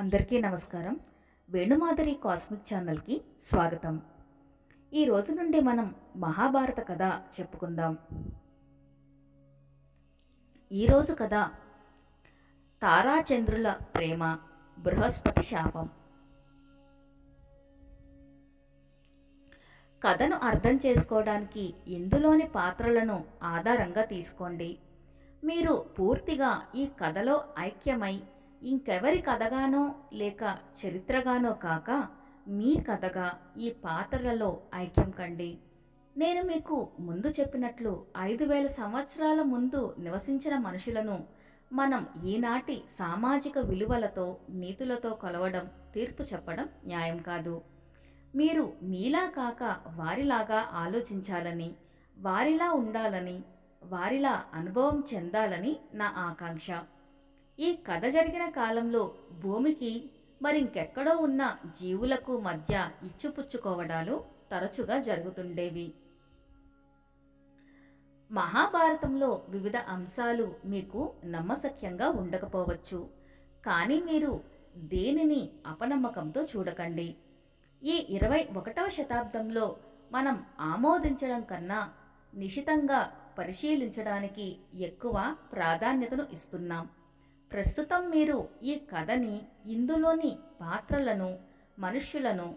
అందరికీ నమస్కారం. వేణుమాధరి కాస్మిక్ ఛానల్కి స్వాగతం. ఈ రోజు నుండి మనం మహాభారత కథ చెప్పుకుందాం. ఈరోజు కథ తారాచంద్రుల ప్రేమ బృహస్పతి శాపం. కథను అర్థం చేసుకోవడానికి ఇందులోని పాత్రలను ఆధారంగా తీసుకోండి. మీరు పూర్తిగా ఈ కథలో ఐక్యమై ఇంకెవరి కథగానో లేక చరిత్రగానో కాక మీ కథగా ఈ పాత్రలలో ఐక్యం కండి. నేను మీకు ముందు చెప్పినట్లు ఐదు వేల సంవత్సరాల ముందు నివసించిన మనుషులను మనం ఈనాటి సామాజిక విలువలతో నీతులతో కొలవడం తీర్పు చెప్పడం న్యాయం కాదు. మీరు మీలా కాక వారిలాగా ఆలోచించాలని వారిలా ఉండాలని వారిలా అనుభవం చెందాలని నా ఆకాంక్ష. ఈ కథ జరిగిన కాలంలో భూమికి మరింకెక్కడో ఉన్న జీవులకు మధ్య ఇచ్చిపుచ్చుకోవడాలు తరచుగా జరుగుతుండేవి. మహాభారతంలో వివిధ అంశాలు మీకు నమ్మసఖ్యంగా ఉండకపోవచ్చు కానీ మీరు దేనిని అపనమ్మకంతో చూడకండి. ఈ ఇరవై ఒకటవ శతాబ్దంలో మనం ఆమోదించడం కన్నా నిశితంగా పరిశీలించడానికి ఎక్కువ ప్రాధాన్యతను ఇస్తున్నాం. ప్రస్తుతం మీరు ఈ కథని ఇందులోని పాత్రలను మనుష్యులను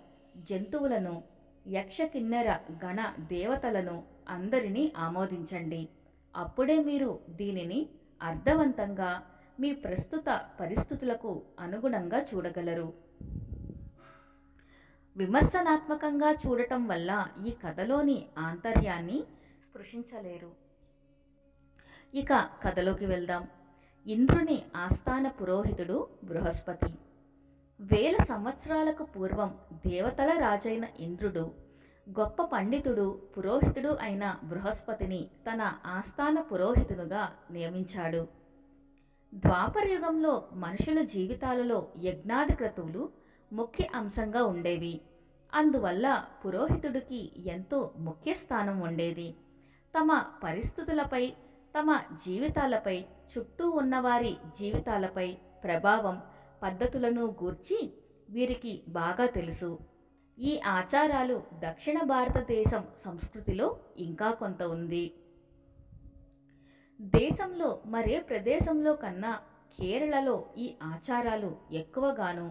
జంతువులను యక్షకిన్నెర గణ దేవతలను అందరినీ ఆమోదించండి. అప్పుడే మీరు దీనిని అర్థవంతంగా మీ ప్రస్తుత పరిస్థితులకు అనుగుణంగా చూడగలరు. విమర్శనాత్మకంగా చూడటం వల్ల ఈ కథలోని ఆంతర్యాన్ని స్పృశించలేరు ఇక కథలోకి వెళ్దాం. ఇంద్రుని ఆస్థాన పురోహితుడు బృహస్పతి. వేల సంవత్సరాలకు పూర్వం దేవతల రాజైన ఇంద్రుడు గొప్ప పండితుడు పురోహితుడు అయిన బృహస్పతిని తన ఆస్థాన పురోహితునుగా నియమించాడు. ద్వాపరయుగంలో మనుషుల జీవితాలలో యజ్ఞాది క్రతువులు ముఖ్య అంశంగా ఉండేవి. అందువల్ల పురోహితుడికి ఎంతో ముఖ్య స్థానం ఉండేది. తమ పరిస్థితులపై తమ జీవితాలపై చుట్టూ ఉన్నవారి జీవితాలపై ప్రభావం పద్ధతులను గూర్చి వీరికి బాగా తెలుసు. ఈ ఆచారాలు దక్షిణ భారతదేశం సంస్కృతిలో ఇంకా కొంత ఉంది. దేశంలో మరే ప్రదేశంలో కన్నా కేరళలో ఈ ఆచారాలు ఎక్కువగాను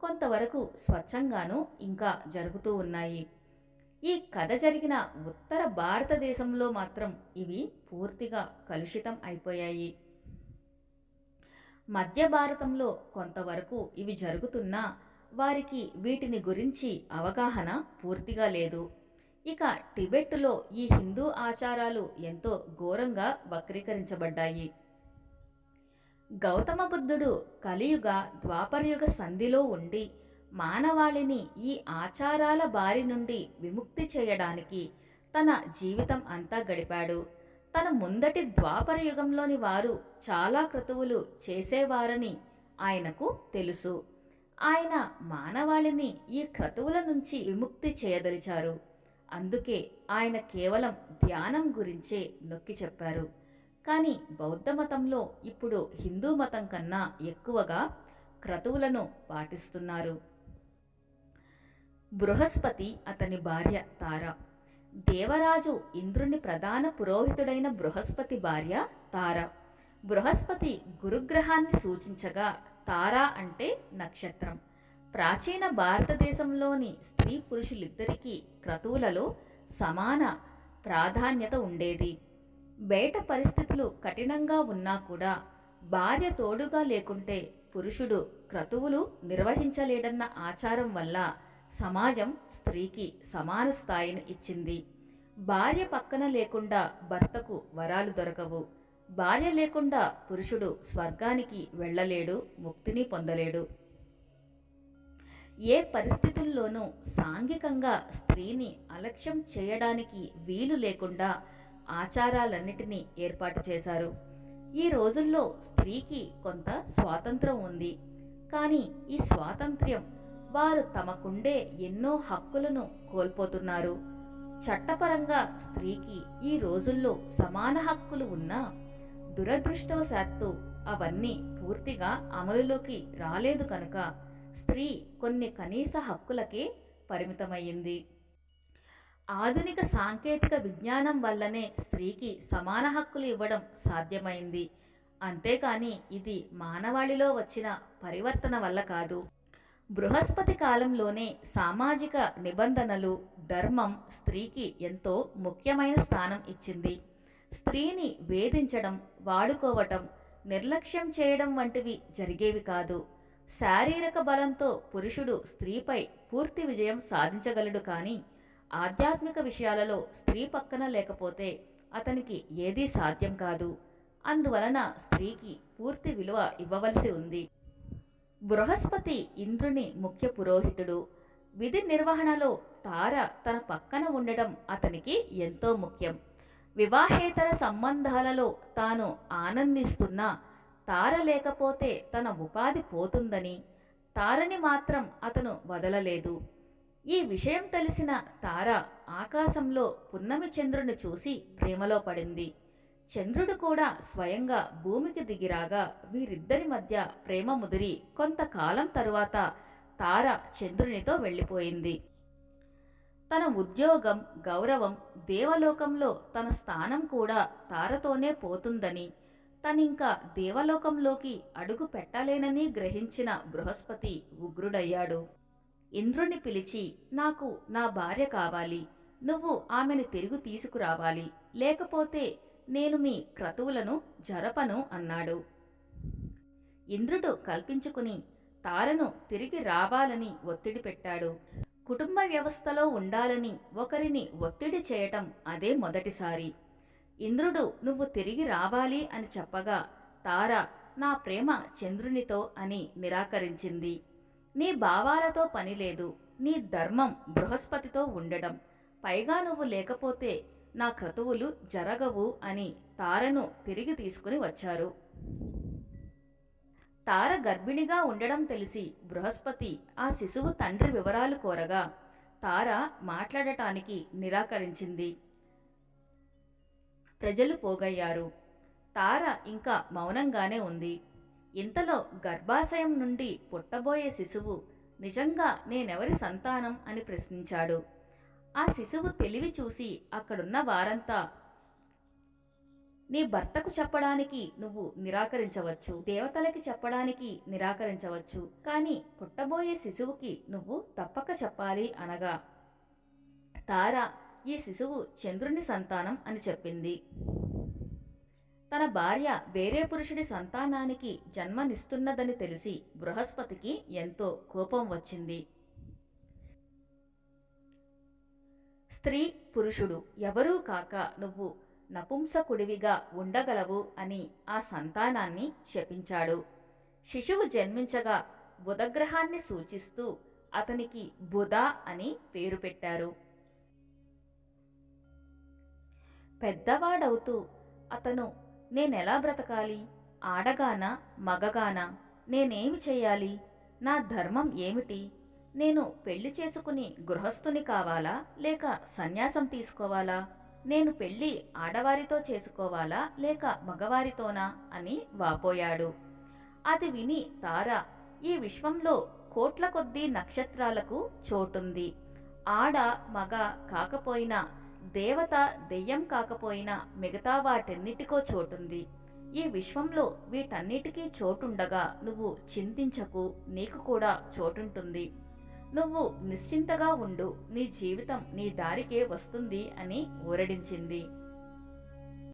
కొంతవరకు స్వచ్ఛంగాను ఇంకా జరుగుతూ ఉన్నాయి. ఈ కథ జరిగిన ఉత్తర భారతదేశంలో మాత్రం ఇవి పూర్తిగా కలుషితం అయిపోయాయి. మధ్య భారతంలో కొంతవరకు ఇవి జరుగుతున్నా వారికి వీటిని గురించి అవగాహన పూర్తిగా లేదు. ఇక టిబెట్టులో ఈ హిందూ ఆచారాలు ఎంతో ఘోరంగా వక్రీకరించబడ్డాయి. గౌతమ బుద్ధుడు కలియుగ ద్వాపరయుగ సంధిలో ఉండి మానవాళిని ఈ ఆచారాల బారి నుండి విముక్తి చేయడానికి తన జీవితం అంతా గడిపాడు. తన ముందటి ద్వాపర యుగంలోని వారు చాలా క్రతువులు చేసేవారని ఆయనకు తెలుసు. ఆయన మానవాళిని ఈ క్రతువుల నుంచి విముక్తి చేయదలిచారు. అందుకే ఆయన కేవలం ధ్యానం గురించే నొక్కి చెప్పారు. కానీ బౌద్ధ మతంలో ఇప్పుడు హిందూ మతం కన్నా ఎక్కువగా క్రతువులను పాటిస్తున్నారు. బృహస్పతి అతని భార్య తార. దేవరాజు ఇంద్రుని ప్రధాన పురోహితుడైన బృహస్పతి భార్య తార. బృహస్పతి గురుగ్రహాన్ని సూచించగా తార అంటే నక్షత్రం. ప్రాచీన భారతదేశంలోని స్త్రీ పురుషులిద్దరికీ క్రతువులలో సమాన ప్రాధాన్యత ఉండేది. బయట పరిస్థితులు కఠినంగా ఉన్నా కూడా భార్య తోడుగా లేకుంటే పురుషుడు క్రతువులు నిర్వహించలేడన్న ఆచారం వల్ల సమాజం స్త్రీకి సమాన స్థాయిని ఇచ్చింది. భార్య పక్కన లేకుండా భర్తకు వరాలు దొరకవు. భార్య లేకుండా పురుషుడు స్వర్గానికి వెళ్ళలేడు ముక్తిని పొందలేడు. ఏ పరిస్థితుల్లోనూ సాంఘికంగా స్త్రీని అలక్ష్యం చేయడానికి వీలు లేకుండా ఆచారాలన్నిటినీ ఏర్పాటు చేశారు. ఈ రోజుల్లో స్త్రీకి కొంత స్వాతంత్రం ఉంది. కానీ ఈ స్వాతంత్ర్యం వారు తమకుండే ఎన్నో హక్కులను కోల్పోతున్నారు. చట్టపరంగా స్త్రీకి ఈ రోజుల్లో సమాన హక్కులు ఉన్నా దురదృష్టవశాత్తు అవన్నీ పూర్తిగా అమలులోకి రాలేదు కనుక స్త్రీ కొన్ని కనీస హక్కులకే పరిమితమయ్యింది. ఆధునిక సాంకేతిక విజ్ఞానం వల్లనే స్త్రీకి సమాన హక్కులు ఇవ్వడం సాధ్యమైంది. అంతేకాని ఇది మానవాళిలో వచ్చిన పరివర్తన వల్ల కాదు. బృహస్పతి కాలంలోనే సామాజిక నిబంధనలు ధర్మం స్త్రీకి ఎంతో ముఖ్యమైన స్థానం ఇచ్చింది. స్త్రీని వేధించడం వాడుకోవటం నిర్లక్ష్యం చేయడం వంటివి జరిగేవి కాదు. శారీరక బలంతో పురుషుడు స్త్రీపై పూర్తి విజయం సాధించగలడు కానీ ఆధ్యాత్మిక విషయాలలో స్త్రీ పక్కన లేకపోతే అతనికి ఏదీ సాధ్యం కాదు. అందువలన స్త్రీకి పూర్తి విలువ ఇవ్వవలసి ఉంది. బృహస్పతి ఇంద్రుని ముఖ్య పురోహితుడు. విధి నిర్వహణలో తార తన పక్కన ఉండడం అతనికి ఎంతో ముఖ్యం. వివాహేతర సంబంధాలలో తాను ఆనందిస్తున్నా తార లేకపోతే తన ఉపాధి పోతుందని తారని మాత్రం అతను వదలలేదు. ఈ విషయం తెలిసిన తార ఆకాశంలో పున్నమి చంద్రుని చూసి ప్రేమలో పడింది. చంద్రుడు కూడా స్వయంగా భూమికి దిగిరాగా వీరిద్దరి మధ్య ప్రేమ ముదిరి కొంతకాలం తరువాత తార చంద్రునితో వెళ్ళిపోయింది. తన ఉద్యోగం గౌరవం దేవలోకంలో తన స్థానం కూడా తారతోనే పోతుందని తనింకా దేవలోకంలోకి అడుగు పెట్టలేనని గ్రహించిన బృహస్పతి ఉగ్రుడయ్యాడు. ఇంద్రుని పిలిచి నాకు నా భార్య కావాలి. నువ్వు ఆమెను తిరిగి తీసుకురావాలి. లేకపోతే నేను మీ క్రతువులను జరపను అన్నాడు. ఇంద్రుడు కల్పించుకుని తారను తిరిగి రావాలని ఒత్తిడి పెట్టాడు. కుటుంబ వ్యవస్థలో ఉండాలని ఒకరిని ఒత్తిడి చేయటం అదే మొదటిసారి. ఇంద్రుడు నువ్వు తిరిగి రావాలి అని చెప్పగా తార నా ప్రేమ చంద్రునితో అని నిరాకరించింది. నీ భావాలతో పని లేదు. నీ ధర్మం బృహస్పతితో ఉండడం. పైగా నువ్వు లేకపోతే నా క్రతువులు జరగవు అని తారను తిరిగి తీసుకుని వచ్చారు. తార గర్భిణిగా ఉండడం తెలిసి బృహస్పతి ఆ శిశువు తండ్రి వివరాలు కోరగా తార మాట్లాడటానికి నిరాకరించింది. ప్రజలు పోగయ్యారు. తార ఇంకా మౌనంగానే ఉంది. ఇంతలో గర్భాశయం నుండి పుట్టబోయే శిశువు నిజంగా నేనెవరి సంతానం అని ప్రశ్నించాడు. ఆ శిశువు తెలివి చూసి అక్కడున్న వారంతా నీ భర్తకు చెప్పడానికి నువ్వు నిరాకరించవచ్చు దేవతలకి చెప్పడానికి నిరాకరించవచ్చు కానీ పుట్టబోయే శిశువుకి నువ్వు తప్పక చెప్పాలి అనగా తార ఈ శిశువు చంద్రుని సంతానం అని చెప్పింది. తన భార్య వేరే పురుషుడి సంతానానికి జన్మనిస్తున్నదని తెలిసి బృహస్పతికి ఎంతో కోపం వచ్చింది. స్త్రీ పురుషుడు ఎవరూ కాక నువ్వు నపుంసకుడివిగా ఉండగలవు అని ఆ సంతానాన్ని శపించాడు. శిశువు జన్మించగా బుధగ్రహాన్ని సూచిస్తూ అతనికి బుధ అని పేరు పెట్టారు. పెద్దవాడవుతూ అతను నేనెలా బ్రతకాలి? ఆడగానా? మగగానా? నేనేమి చేయాలి? నా ధర్మం ఏమిటి? నేను పెళ్ళి చేసుకుని గృహస్థుని కావాలా లేక సన్యాసం తీసుకోవాలా? నేను పెళ్ళి ఆడవారితో చేసుకోవాలా లేక మగవారితోనా? అని వాపోయాడు. అది విని తార ఈ విశ్వంలో కోట్ల కొద్దీ నక్షత్రాలకు చోటుంది. ఆడ మగ కాకపోయినా దేవత దెయ్యం కాకపోయినా మిగతా వాటన్నిటికో చోటుంది. ఈ విశ్వంలో వీటన్నిటికీ చోటుండగా నువ్వు చింతించకు నీకు కూడా చోటుంటుంది. నువ్వు నిశ్చింతగా ఉండు నీ జీవితం నీ దారికే వస్తుంది అని ఊరడించింది.